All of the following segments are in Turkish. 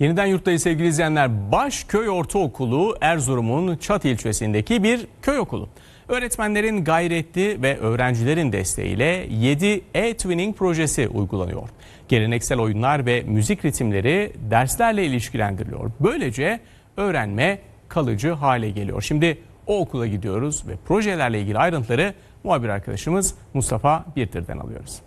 Yeniden yurttayız sevgili izleyenler. Başköy Ortaokulu Erzurum'un Çat ilçesindeki bir köy okulu. Öğretmenlerin gayretli ve öğrencilerin desteğiyle 7 e-twinning projesi uygulanıyor. Geleneksel oyunlar ve müzik ritimleri derslerle ilişkilendiriliyor. Böylece öğrenme kalıcı hale geliyor. Şimdi o okula gidiyoruz ve projelerle ilgili ayrıntıları muhabir arkadaşımız Mustafa Birtir'den alıyoruz.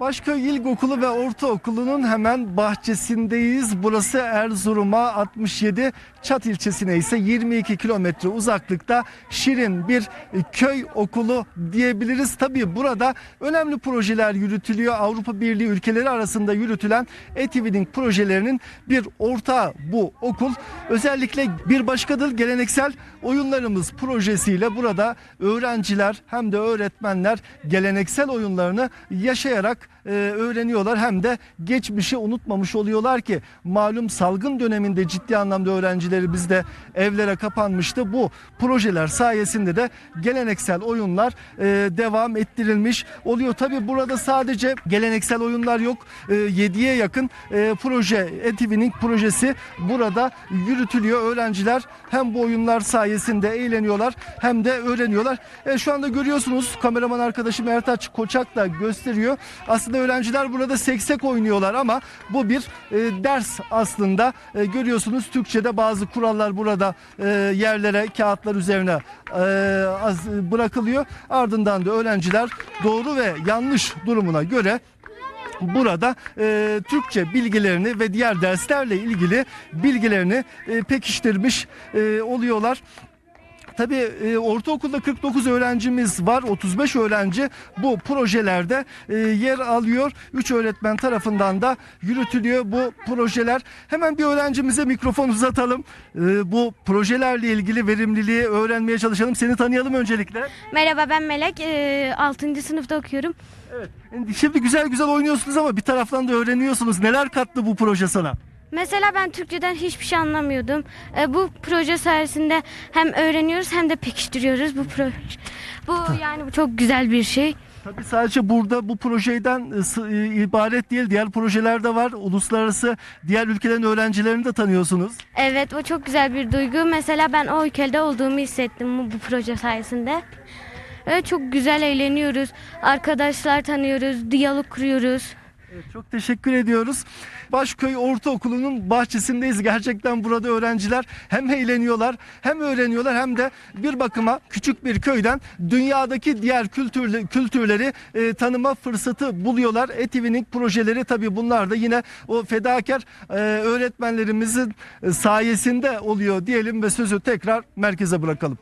Başköy İlkokulu ve Ortaokulu'nun hemen bahçesindeyiz. Burası Erzurum'a 67, Çat ilçesine ise 22 kilometre uzaklıkta şirin bir köy okulu diyebiliriz. Tabii burada önemli projeler yürütülüyor. Avrupa Birliği ülkeleri arasında yürütülen e-twinning projelerinin bir ortağı bu okul. Özellikle bir başkadır geleneksel oyunlarımız projesiyle burada öğrenciler hem de öğretmenler geleneksel oyunlarını yaşayarak e, öğreniyorlar hem de geçmişi unutmamış oluyorlar ki malum salgın döneminde ciddi anlamda öğrencileri bizde evlere kapanmıştı. Bu projeler sayesinde de geleneksel oyunlar e, devam ettirilmiş oluyor. Tabi burada sadece geleneksel oyunlar yok. E, 7'ye yakın e, proje, e-twinning projesi burada yürütülüyor. Öğrenciler hem bu oyunlar sayesinde eğleniyorlar hem de öğreniyorlar. E, şu anda görüyorsunuz kameraman arkadaşım Ertaç Koçak da gösteriyor. Öğrenciler burada seksek oynuyorlar ama bu bir e, ders aslında. E, görüyorsunuz Türkçe'de bazı kurallar burada e, yerlere, kağıtlar üzerine e, az- bırakılıyor. Ardından da öğrenciler doğru ve yanlış durumuna göre burada e, Türkçe bilgilerini ve diğer derslerle ilgili bilgilerini e, pekiştirmiş e, oluyorlar. Tabii e, ortaokulda 49 öğrencimiz var. 35 öğrenci bu projelerde e, yer alıyor. 3 öğretmen tarafından da yürütülüyor bu projeler. Hemen bir öğrencimize mikrofon uzatalım. E, bu projelerle ilgili verimliliği öğrenmeye çalışalım. Seni tanıyalım öncelikle. Merhaba ben Melek. Ee, 6. sınıfta okuyorum. Evet. Şimdi güzel güzel oynuyorsunuz ama bir taraftan da öğreniyorsunuz. Neler kattı bu proje sana? Mesela ben Türkçeden hiçbir şey anlamıyordum. Ee, bu proje sayesinde hem öğreniyoruz hem de pekiştiriyoruz bu proje. Bu yani bu çok güzel bir şey. Tabii sadece burada bu projeden e, e, ibaret değil. Diğer projeler de var. Uluslararası diğer ülkelerin öğrencilerini de tanıyorsunuz. Evet o çok güzel bir duygu. Mesela ben o ülkede olduğumu hissettim bu, bu proje sayesinde. Evet, çok güzel eğleniyoruz. Arkadaşlar tanıyoruz, diyalog kuruyoruz. Çok teşekkür ediyoruz. Başköy Ortaokulu'nun bahçesindeyiz. Gerçekten burada öğrenciler hem eğleniyorlar hem öğreniyorlar hem de bir bakıma küçük bir köyden dünyadaki diğer kültürle, kültürleri e, tanıma fırsatı buluyorlar. E-twinning projeleri tabii bunlar da yine o fedakar e, öğretmenlerimizin e, sayesinde oluyor diyelim ve sözü tekrar merkeze bırakalım.